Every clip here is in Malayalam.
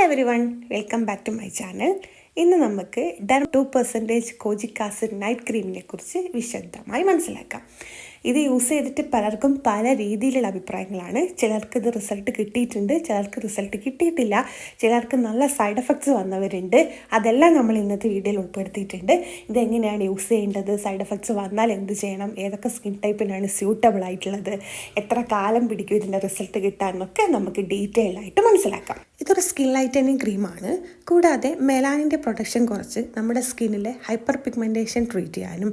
Hello everyone welcome back to my channel ഇന്ന് നമുക്ക് Darr two percentage kojic acid night ക്രീമിനെ കുറിച്ച് വിശദമായി മനസ്സിലാക്കാം. ഇത് യൂസ് ചെയ്തിട്ട് പലർക്കും പല രീതിയിലുള്ള അഭിപ്രായങ്ങളാണ്. ചിലർക്ക് ഇത് റിസൾട്ട് കിട്ടിയിട്ടുണ്ട് ചിലർക്ക് റിസൾട്ട് കിട്ടിയിട്ടില്ല ചിലർക്ക് നല്ല സൈഡ് എഫക്ട്സ് വന്നവരുണ്ട്. അതെല്ലാം നമ്മൾ ഇന്നത്തെ വീഡിയോയിൽ ഉൾപ്പെടുത്തിയിട്ടുണ്ട്. ഇതെങ്ങനെയാണ് യൂസ് ചെയ്യേണ്ടത്? സൈഡ് എഫക്ട്സ് വന്നാൽ എന്ത് ചെയ്യണം? ഏതൊക്കെ സ്കിൻ ടൈപ്പിനാണ് സ്യൂട്ടബിൾ ആയിട്ടുള്ളത്? എത്ര കാലം പിടിക്കും ഇതിന്റെ റിസൾട്ട് കിട്ടാമെന്നൊക്കെ നമുക്ക് ഡീറ്റെയിൽ ആയിട്ട് മനസ്സിലാക്കാം. ഇതൊരു സ്കിൻ ലൈറ്റനിങ് ക്രീമാണ് കൂടാതെ മെലാനിന്റെ പ്രൊട്ടക്ഷൻ കുറച്ച് നമ്മുടെ സ്കിന്നിലെ ഹൈപ്പർ പിഗ്മെന്റേഷൻ ട്രീറ്റ് ചെയ്യാനും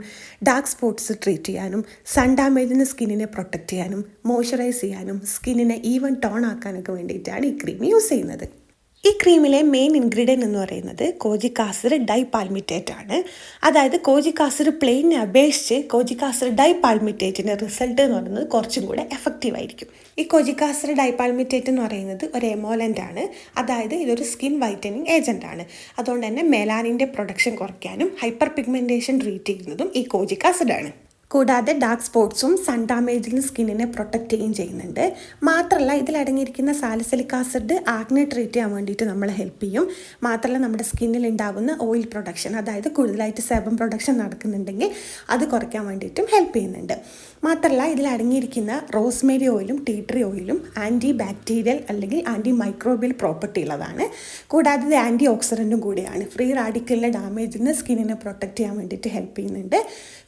ഡാർക്ക് സ്പോട്ട്സ് ട്രീറ്റ് ചെയ്യാനും സൺ ഡാമേജിന് സ്കിന്നിനെ പ്രൊട്ടക്റ്റ് ചെയ്യാനും മോയ്സ്ചറൈസ് ചെയ്യാനും സ്കിന്നിനെ ഈവൻ ടോൺ ആക്കാനൊക്കെ വേണ്ടിയിട്ടാണ് ഈ ക്രീം യൂസ് ചെയ്യുന്നത്. ഈ ക്രീമിലെ മെയിൻ ഇൻഗ്രീഡിയന്റ് എന്ന് പറയുന്നത് കോജിക്കാസിർ ഡൈ പാൽമിറ്റേറ്റ് ആണ്. അതായത് കോജിക്കാസിർ പ്ലെയിനെ അപേക്ഷിച്ച് കോജിക്കാസിർ ഡൈ പാൽമിറ്റേറ്റിന്റെ റിസൾട്ട് എന്ന് പറയുന്നത് കുറച്ചും കൂടെ എഫക്റ്റീവ് ആയിരിക്കും. ഈ കോജിക്കാസിർ ഡൈ പാൽമിറ്റേറ്റ് എന്ന് പറയുന്നത് ഒരു എമോലന്റ് ആണ്. അതായത് ഇതൊരു സ്കിൻ വൈറ്റനിങ് ഏജന്റ് ആണ്. അതുകൊണ്ട് തന്നെ മെലാനിന്റെ പ്രൊഡക്ഷൻ കുറയ്ക്കാനും ഹൈപ്പർ പിഗ്മെന്റേഷൻ ട്രീറ്റ് ചെയ്യുന്നതും ഈ കോജിക് ആസിഡാണ് കൂടാതെ ഡാർക്ക് സ്പോട്ട്സും സൺ ഡാമേജിൽ നിന്ന് സ്കിന്നിനെ പ്രൊട്ടക്റ്റ് ചെയ്യുകയും ചെയ്യുന്നുണ്ട്. മാത്രമല്ല ഇതിലടങ്ങിയിരിക്കുന്ന സാലിസിലിക് ആസിഡ് ആഗ്നെ ട്രീറ്റ് ചെയ്യാൻ വേണ്ടിയിട്ട് നമ്മളെ ഹെൽപ്പ് ചെയ്യും. മാത്രമല്ല നമ്മുടെ സ്കിന്നിൽ ഉണ്ടാകുന്ന ഓയിൽ പ്രൊഡക്ഷൻ അതായത് കൂടുതലായിട്ട് സെബം പ്രൊഡക്ഷൻ നടക്കുന്നുണ്ടെങ്കിൽ അത് കുറയ്ക്കാൻ വേണ്ടിയിട്ടും ഹെൽപ്പ് ചെയ്യുന്നുണ്ട്. മാത്രമല്ല ഇതിലടങ്ങിയിരിക്കുന്ന റോസ്മേരി ഓയിലും ടീട്രി ഓയിലും ആന്റി ബാക്ടീരിയൽ അല്ലെങ്കിൽ ആന്റി മൈക്രോബിയൽ പ്രോപ്പർട്ടി ഉള്ളതാണ്. കൂടാതെ ഇത് ആന്റി ഓക്സിഡന്റും കൂടിയാണ്. ഫ്രീ റാഡിക്കലിന്റെ ഡാമേജിൽ നിന്ന് സ്കിന്നിനെ പ്രൊട്ടക്റ്റ് ചെയ്യാൻ വേണ്ടിയിട്ട് ഹെൽപ്പ് ചെയ്യുന്നുണ്ട്.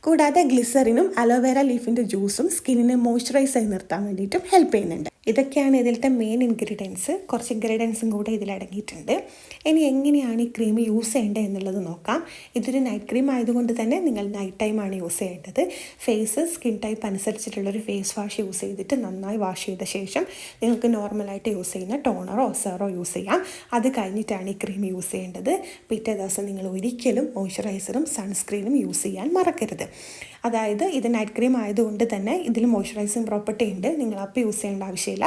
കൂടാതെ ഗ്ലിസറിനും അലോവേര ലീഫിന്റെ ജ്യൂസും സ്കിന്നിനെ മോയ്സ്ചറൈസ് ആയി നിർത്താൻ വേണ്ടിയിട്ടും ഹെൽപ്പ് ചെയ്യുന്നുണ്ട്. ഇതൊക്കെയാണ് ഇതിലത്തെ മെയിൻ ഇൻഗ്രീഡിയൻസ് കുറച്ച് ഇൻഗ്രീഡിയൻസും കൂടെ ഇതിലടങ്ങിയിട്ടുണ്ട് ഇനി എങ്ങനെയാണ് ഈ ക്രീം യൂസ് ചെയ്യേണ്ടത് എന്നുള്ളത് നോക്കാം. ഇതൊരു നൈറ്റ് ക്രീം ആയതുകൊണ്ട് തന്നെ നിങ്ങൾ നൈറ്റ് ടൈമാണ് യൂസ് ചെയ്യേണ്ടത്. ഫേസ് സ്കിൻ ടൈപ്പ് അനുസരിച്ചിട്ടുള്ളൊരു ഫേസ് വാഷ് യൂസ് ചെയ്തിട്ട് നന്നായി വാഷ് ചെയ്ത ശേഷം നിങ്ങൾക്ക് നോർമലായിട്ട് യൂസ് ചെയ്യുന്ന ടോണറോ സെറോ യൂസ് ചെയ്യാം. അത് കഴിഞ്ഞിട്ടാണ് ഈ ക്രീം യൂസ് ചെയ്യേണ്ടത്. പിറ്റേ ദിവസം നിങ്ങൾ ഒരിക്കലും മോയ്സ്ചറൈസറും സൺസ്ക്രീനും യൂസ് ചെയ്യാൻ മറക്കരുത്. അതായത് ഇത് നൈറ്റ് ക്രീം ആയതുകൊണ്ട് തന്നെ ഇതിൽ മോയ്സ്ചറൈസിങ് പ്രോപ്പർട്ടി ഉണ്ട്. നിങ്ങൾ അപ്പോൾ യൂസ് ചെയ്യേണ്ട ആവശ്യമില്ല.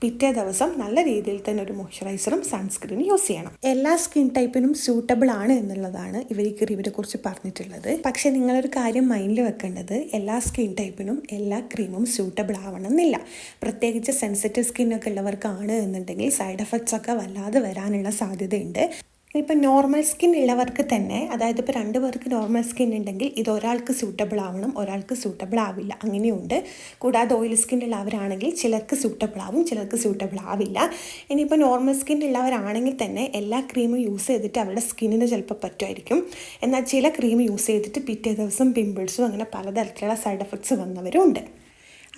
പിറ്റേ ദിവസം നല്ല രീതിയിൽ തന്നെ ഒരു മോയ്സ്ചറൈസറും സൺസ്ക്രീനും യൂസ് ചെയ്യണം. എല്ലാ സ്കിൻ ടൈപ്പിനും സ്യൂട്ടബിൾ ആണ് എന്നുള്ളതാണ് ഇവർ ഈ ക്രീമിനെ കുറിച്ച് പറഞ്ഞിട്ടുള്ളത്. പക്ഷേ നിങ്ങളൊരു കാര്യം മൈൻഡിൽ വെക്കേണ്ടത് എല്ലാ സ്കിൻ ടൈപ്പിനും എല്ലാ ക്രീമും സ്യൂട്ടബിൾ ആവണമെന്നില്ല. പ്രത്യേകിച്ച് സെൻസിറ്റീവ് സ്കിന്നൊക്കെ ഉള്ളവർക്കാണ് എന്നുണ്ടെങ്കിൽ സൈഡ് എഫക്ട്സ് ഒക്കെ വല്ലാതെ വരാനുള്ള സാധ്യതയുണ്ട്. ഇപ്പം നോർമൽ സ്കിൻ ഉള്ളവർക്ക് തന്നെ അതായത് ഇപ്പോൾ രണ്ട് പേർക്ക് നോർമൽ സ്കിൻ ഉണ്ടെങ്കിൽ ഇത് ഒരാൾക്ക് സൂട്ടബിൾ ആവണം ഒരാൾക്ക് സൂട്ടബിൾ ആവില്ല. അങ്ങനെയുണ്ട്. കൂടാതെ ഓയിൽ സ്കിൻ ഉള്ളവരാണെങ്കിൽ ചിലർക്ക് സൂട്ടബിൾ ആവും ചിലർക്ക് സൂട്ടബിൾ ആവില്ല. ഇനിയിപ്പോൾ നോർമൽ സ്കിൻ ഉള്ളവരാണെങ്കിൽ തന്നെ എല്ലാ ക്രീമും യൂസ് ചെയ്തിട്ട് അവരുടെ സ്കിന്നിന് ചിലപ്പോൾ പറ്റുമായിരിക്കും. എന്നാൽ ചില ക്രീം യൂസ് ചെയ്തിട്ട് പിറ്റേ ദിവസം പിമ്പിൾസും അങ്ങനെ പലതരത്തിലുള്ള സൈഡ് എഫക്ട്സ് വന്നവരും ഉണ്ട്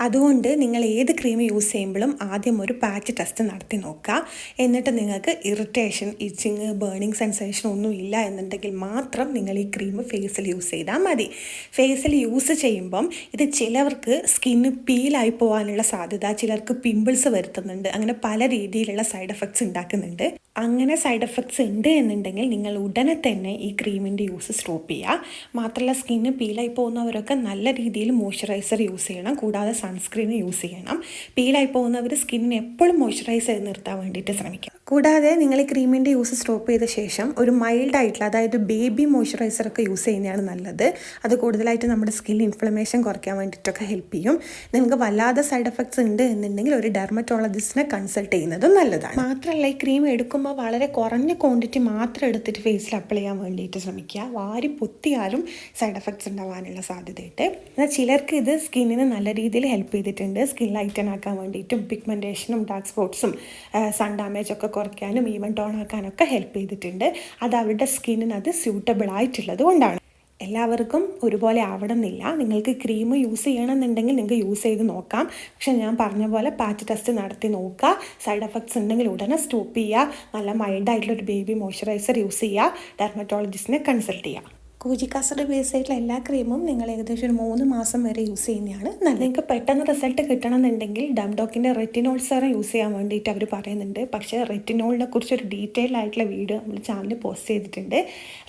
അതുകൊണ്ട് നിങ്ങൾ ഏത് ക്രീം യൂസ് ചെയ്യുമ്പോഴും ആദ്യം ഒരു പാച്ച് ടെസ്റ്റ് നടത്തി നോക്കുക. എന്നിട്ട് നിങ്ങൾക്ക് ഇറിറ്റേഷൻ ഇച്ചിങ് ബേണിങ് സെൻസേഷൻ ഒന്നും ഇല്ല എന്നുണ്ടെങ്കിൽ മാത്രം നിങ്ങൾ ഈ ക്രീം ഫേസിൽ യൂസ് ചെയ്താൽ മതി. ഫേസിൽ യൂസ് ചെയ്യുമ്പം ഇത് ചിലവർക്ക് സ്കിന്ന് പീലായി പോകാനുള്ള സാധ്യത ചിലർക്ക് പിമ്പിൾസ് വരുത്തുന്നുണ്ട്. അങ്ങനെ പല രീതിയിലുള്ള സൈഡ് എഫക്ട്സ് ഉണ്ടാക്കുന്നുണ്ട്. അങ്ങനെ സൈഡ് എഫക്ട്സ് ഉണ്ട് എന്നുണ്ടെങ്കിൽ നിങ്ങൾ ഉടനെ തന്നെ ഈ ക്രീമിന്റെ യൂസ് സ്റ്റോപ്പ് ചെയ്യുക. മാത്രമല്ല സ്കിന്ന് പീലായി പോകുന്നവരൊക്കെ നല്ല രീതിയിൽ മോയ്സ്ചറൈസർ യൂസ് ചെയ്യണം. കൂടാതെ സൺസ്ക്രീൻ യൂസ് ചെയ്യണം. പീലായി പോകുന്നവർ സ്കിന്നിനെ എപ്പോഴും മോയ്സ്ചറൈസ് ചെയ്ത് നിർത്താൻ വേണ്ടിയിട്ട് ശ്രമിക്കാം കൂടാതെ നിങ്ങൾ ഈ ക്രീമിന്റെ യൂസ് സ്റ്റോപ്പ് ചെയ്ത ശേഷം ഒരു മൈൽഡ് ആയിട്ടുള്ള അതായത് ബേബി മോയ്സ്ചറൈസർ ഒക്കെ യൂസ് ചെയ്യുന്നതാണ് നല്ലത്. അത് കൂടുതലായിട്ട് നമ്മുടെ സ്കിൻ ഇൻഫ്ലമേഷൻ കുറയ്ക്കാൻ വേണ്ടിയിട്ടൊക്കെ ഹെൽപ്പ് ചെയ്യും. നിങ്ങൾക്ക് വല്ലാതെ സൈഡ് എഫക്ട്സ് ഉണ്ട് എന്നുണ്ടെങ്കിൽ ഒരു ഡെർമറ്റോളജിസ്റ്റിനെ കൺസൾട്ട് ചെയ്യുന്നതും നല്ലതാണ്. മാത്രമല്ല ഈ ക്രീം എടുക്കുമ്പോൾ വളരെ കുറഞ്ഞ ക്വാണ്ടിറ്റി മാത്രം എടുത്തിട്ട് ഫേസിൽ അപ്ലൈ ചെയ്യാൻ വേണ്ടിയിട്ട് ശ്രമിക്കുക. വാരി പൊത്തിയാലും സൈഡ് എഫക്ട്സ് ഉണ്ടാവാനുള്ള സാധ്യതയുണ്ട്. എന്നാൽ ചിലർക്ക് ഇത് സ്കിന്നിന് നല്ല രീതിയിൽ ഹെൽപ്പ് ചെയ്തിട്ടുണ്ട്. സ്കിൻ ലൈറ്റൻ ആക്കാൻ വേണ്ടിയിട്ടും പിഗ്മെന്റേഷനും ഡാർക്ക് സ്പോട്ട്സും സൺ ഡാമേജ് ഒക്കെ കുറയ്ക്കാനും ഈവൻ ടോൺ ആക്കാനൊക്കെ ഹെൽപ്പ് ചെയ്തിട്ടുണ്ട്. അത് അവരുടെ സ്കിന്നിന് അത് സ്യൂട്ടബിൾ ആയിട്ടുള്ളത് കൊണ്ടാണ്. എല്ലാവർക്കും ഒരുപോലെ ആവണമെന്നില്ല. നിങ്ങൾക്ക് ക്രീം യൂസ് ചെയ്യണമെന്നുണ്ടെങ്കിൽ നിങ്ങൾക്ക് യൂസ് ചെയ്ത് നോക്കാം. പക്ഷെ ഞാൻ പറഞ്ഞ പോലെ പാച്ച് ടെസ്റ്റ് നടത്തി നോക്കുക. സൈഡ് എഫക്ട്സ് ഉണ്ടെങ്കിൽ ഉടനെ സ്റ്റോപ്പ് ചെയ്യുക. നല്ല മൈൽഡായിട്ടുള്ള ഒരു ബേബി മോയ്സ്ചറൈസർ യൂസ് ചെയ്യുക. ഡെർമറ്റോളജിസ്റ്റിനെ കൺസൾട്ട് ചെയ്യുക. കൂജിക്കാസഡ് ബേസ് ആയിട്ടുള്ള എല്ലാ ക്രീമും നിങ്ങൾ ഏകദേശം ഒരു മൂന്ന് മാസം വരെ യൂസ് ചെയ്യുന്നതാണ്. നല്ല നിങ്ങൾക്ക് പെട്ടെന്ന് റിസൾട്ട് കിട്ടണമെന്നുണ്ടെങ്കിൽ ഡംഡോക്കിന്റെ റെറ്റിനോൾ സെറം യൂസ് ചെയ്യാൻ വേണ്ടിയിട്ട് അവർ പറയുന്നുണ്ട്. പക്ഷേ റെറ്റിനോളിനെ കുറിച്ച് ഒരു ഡീറ്റെയിൽ ആയിട്ടുള്ള വീഡിയോ നമ്മൾ ചാനലിൽ പോസ്റ്റ് ചെയ്തിട്ടുണ്ട്.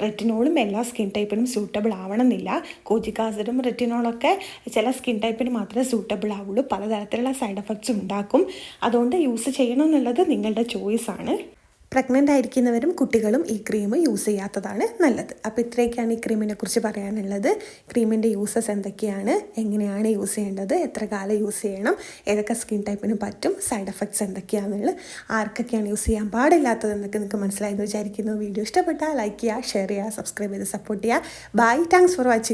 റെറ്റിനോളും എല്ലാ സ്കിൻ ടൈപ്പിനും സൂട്ടബിൾ ആവണമെന്നില്ല. കൂജിക്കാസിഡും റെറ്റിനോളൊക്കെ ചില സ്കിൻ ടൈപ്പിന് മാത്രമേ സൂട്ടബിൾ ആവുള്ളൂ. പലതരത്തിലുള്ള സൈഡ് എഫക്ട്സ് ഉണ്ടാക്കും. അതുകൊണ്ട് യൂസ് ചെയ്യണമെന്നുള്ളത് നിങ്ങളുടെ ചോയ്സാണ് പ്രഗ്നന്റ് ആയിരിക്കുന്നവരും കുട്ടികളും ഈ ക്രീം യൂസ് ചെയ്യാത്തതാണ് നല്ലത്. അപ്പോൾ ഇത്രയൊക്കെയാണ് ഈ ക്രീമിനെ കുറിച്ച് പറയാനുള്ളത്. ക്രീമിന്റെ യൂസസ് എന്തൊക്കെയാണ്? എങ്ങനെയാണ് യൂസ് ചെയ്യേണ്ടത്? എത്ര കാലം യൂസ് ചെയ്യണം? ഏതൊക്കെ സ്കിൻ ടൈപ്പിന് പറ്റും? സൈഡ് എഫക്ട്സ് എന്തൊക്കെയാണെന്നുള്ളത്? ആർക്കൊക്കെയാണ് യൂസ് ചെയ്യാൻ പാടില്ലാത്തത് എന്നൊക്കെ നിങ്ങൾക്ക് മനസ്സിലായെന്ന് വിചാരിക്കുന്നു. വീഡിയോ ഇഷ്ടപ്പെട്ടാൽ ലൈക്ക് ചെയ്യുക ഷെയർ ചെയ്യുക സബ്സ്ക്രൈബ് ചെയ്ത് സപ്പോർട്ട് ചെയ്യുക. Bye thanks for watching